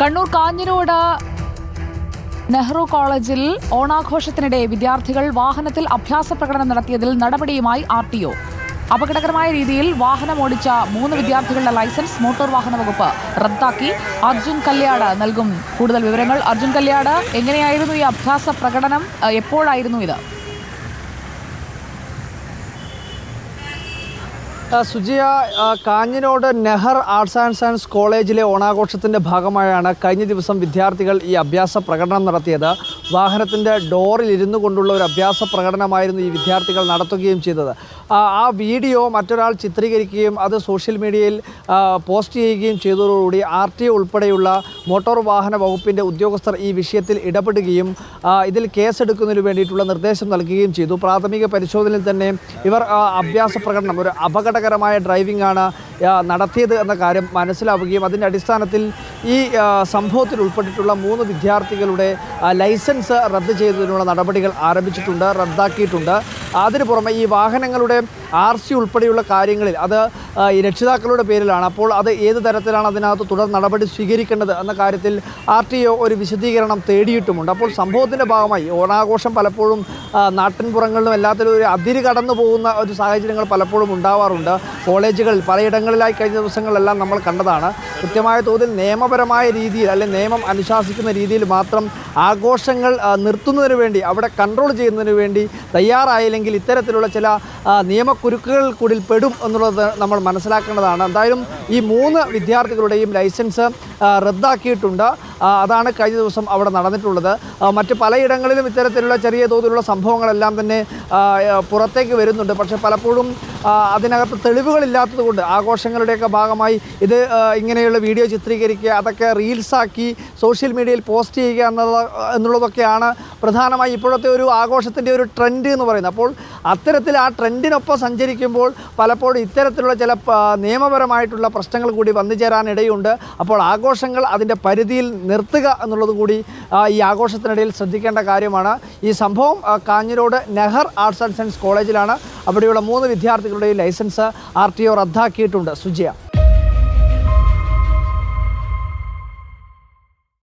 കണ്ണൂർ കാഞ്ഞിരോട് നെഹ്റു കോളേജിൽ ഓണാഘോഷത്തിനിടെ വിദ്യാർത്ഥികൾ വാഹനത്തിൽ അഭ്യാസ പ്രകടനം നടത്തിയതിൽ നടപടിയുമായി ആർ ടി ഒ. അപകടകരമായ രീതിയിൽ വാഹനം ഓടിച്ച മൂന്ന് വിദ്യാർത്ഥികളുടെ ലൈസൻസ് മോട്ടോർ വാഹന വകുപ്പ് റദ്ദാക്കി. അർജുൻ കല്യാട് നൽകും കൂടുതൽ വിവരങ്ങൾ. അർജുൻ കല്യാട് എങ്ങനെയായിരുന്നു ഈ അഭ്യാസ പ്രകടനം? എപ്പോഴായിരുന്നു ഇത്? സുജിയ കാഞ്ഞിനോട് നെഹർ ആർട്സ് ആൻഡ് സയൻസ് കോളേജിലെ ഓണാഘോഷത്തിന്റെ ഭാഗമായാണ് കഴിഞ്ഞ ദിവസം വിദ്യാർത്ഥികൾ ഈ അഭ്യാസ പ്രകടനം നടത്തിയത്. വാഹനത്തിന്റെ ഡോറിൽ ഇരുന്നു കൊണ്ടുള്ള ഒരു അഭ്യാസ പ്രകടനമായിരുന്നു ഈ വിദ്യാർത്ഥികൾ നടത്തുകയും ചെയ്തത്. ആ, വീഡിയോ മറ്റൊരാൾ ചിത്രീകരിക്കുകയും അത് സോഷ്യൽ മീഡിയയിൽ പോസ്റ്റ് ചെയ്യുകയും ചെയ്തതോടുകൂടി ആർ ടി ഉൾപ്പെടെയുള്ള മോട്ടോർ വാഹന വകുപ്പിന്റെ ഉദ്യോഗസ്ഥർ ഈ വിഷയത്തിൽ ഇടപെടുകയും ഇതിൽ കേസെടുക്കുന്നതിന് വേണ്ടിയിട്ടുള്ള നിർദ്ദേശം നൽകുകയും ചെയ്തു. പ്രാഥമിക പരിശോധനയിൽ തന്നെ ഇവർ അഭ്യാസ പ്രകടനം ഒരു അപകടകരമായ ഡ്രൈവിംഗ് ആണ് നടത്തിയത് എന്ന കാര്യം മനസ്സിലാവുകയും അതിന്റെ അടിസ്ഥാനത്തിൽ ഈ സംഭവത്തിൽ ഉൾപ്പെട്ടിട്ടുള്ള മൂന്ന് വിദ്യാർത്ഥികളുടെ ലൈസൻസ് റദ്ദ് ചെയ്തതിനുള്ള നടപടികൾ ആരംഭിച്ചിട്ടുണ്ട് റദ്ദാക്കിയിട്ടുണ്ട്. അതിനു പുറമെ ഈ വാഹനങ്ങളുടെ ആർ സി ഉൾപ്പെടെയുള്ള കാര്യങ്ങളിൽ അത് രക്ഷിതാക്കളുടെ പേരിലാണ്. അപ്പോൾ അത് ഏത് തരത്തിലാണ് അതിനകത്ത് തുടർ നടപടി സ്വീകരിക്കേണ്ടത് എന്ന കാര്യത്തിൽ ആർ ടി ഒ ഒരു വിശദീകരണം തേടിയിട്ടുമുണ്ട്. അപ്പോൾ സംഭവത്തിന്റെ ഭാഗമായി ഓണാഘോഷം പലപ്പോഴും നാട്ടിൻപുറങ്ങളിലും എല്ലാത്തിലും ഒരു അതിര് കടന്നു പോകുന്ന ഒരു സാഹചര്യങ്ങൾ പലപ്പോഴും ഉണ്ടാവാറുണ്ട്. കോളേജുകളിൽ പലയിടങ്ങളിലായി കഴിഞ്ഞ ദിവസങ്ങളിലെല്ലാം നമ്മൾ കണ്ടതാണ്. കൃത്യമായ തോതിൽ നിയമപരമായ രീതിയിൽ അല്ലെങ്കിൽ നിയമം അനുശാസിക്കുന്ന രീതിയിൽ മാത്രം ആഘോഷങ്ങൾ നിർത്തുന്നതിന് വേണ്ടി അവിടെ കൺട്രോൾ ചെയ്യുന്നതിന് വേണ്ടി തയ്യാറായില്ലെങ്കിൽ ഇത്തരത്തിലുള്ള ചില നിയമക്കുരുക്കുകൾ കൂടി പെടും എന്നുള്ളത് നമ്മൾ മനസ്സിലാക്കേണ്ടതാണ്. എന്തായാലും ഈ മൂന്ന് വിദ്യാർത്ഥികളുടെയും ലൈസൻസ് റദ്ദാക്കിയിട്ടുണ്ട്. അതാണ് കഴിഞ്ഞ ദിവസം അവിടെ നടന്നിട്ടുള്ളത്. മറ്റ് പലയിടങ്ങളിലും ഇത്തരത്തിലുള്ള ചെറിയ തോതിലുള്ള സംഭവങ്ങളെല്ലാം തന്നെ പുറത്തേക്ക് വരുന്നുണ്ട്. പക്ഷേ പലപ്പോഴും അതിനകത്ത് തെളിവുകളില്ലാത്തത് കൊണ്ട് ആഘോഷങ്ങളുടെയൊക്കെ ഭാഗമായി ഇത് ഇങ്ങനെയുള്ള വീഡിയോ ചിത്രീകരിക്കുക അതൊക്കെ റീൽസാക്കി സോഷ്യൽ മീഡിയയിൽ പോസ്റ്റ് ചെയ്യുക എന്നുള്ള എന്നുള്ളതൊക്കെയാണ് പ്രധാനമായി ഇപ്പോഴത്തെ ഒരു ആഘോഷത്തിന്റെ ഒരു ട്രെൻഡ് എന്ന് പറയുന്നത്. അപ്പോൾ അത്തരത്തിൽ ആ ട്രെൻഡിനൊപ്പം സഞ്ചരിക്കുമ്പോൾ പലപ്പോഴും ഇത്തരത്തിലുള്ള ചില നിയമപരമായിട്ടുള്ള പ്രശ്നങ്ങൾ കൂടി വന്നു ചേരാനിടയുണ്ട്. അപ്പോൾ ആഘോഷങ്ങൾ അതിന്റെ പരിധിയിൽ നിർത്തുക എന്നുള്ളത് കൂടി ഈ ആഘോഷത്തിനിടയിൽ ശ്രദ്ധിക്കേണ്ട കാര്യമാണ്. ഈ സംഭവം Kanhirode Nehar arts and science കോളേജിലാണ്. അവിടെയുള്ള മൂന്ന് വിദ്യാർത്ഥികളുടെയും ലൈസൻസ് ആർ ടി ഒ റദ്ദാക്കിയിട്ടുണ്ട്. സുജിയ.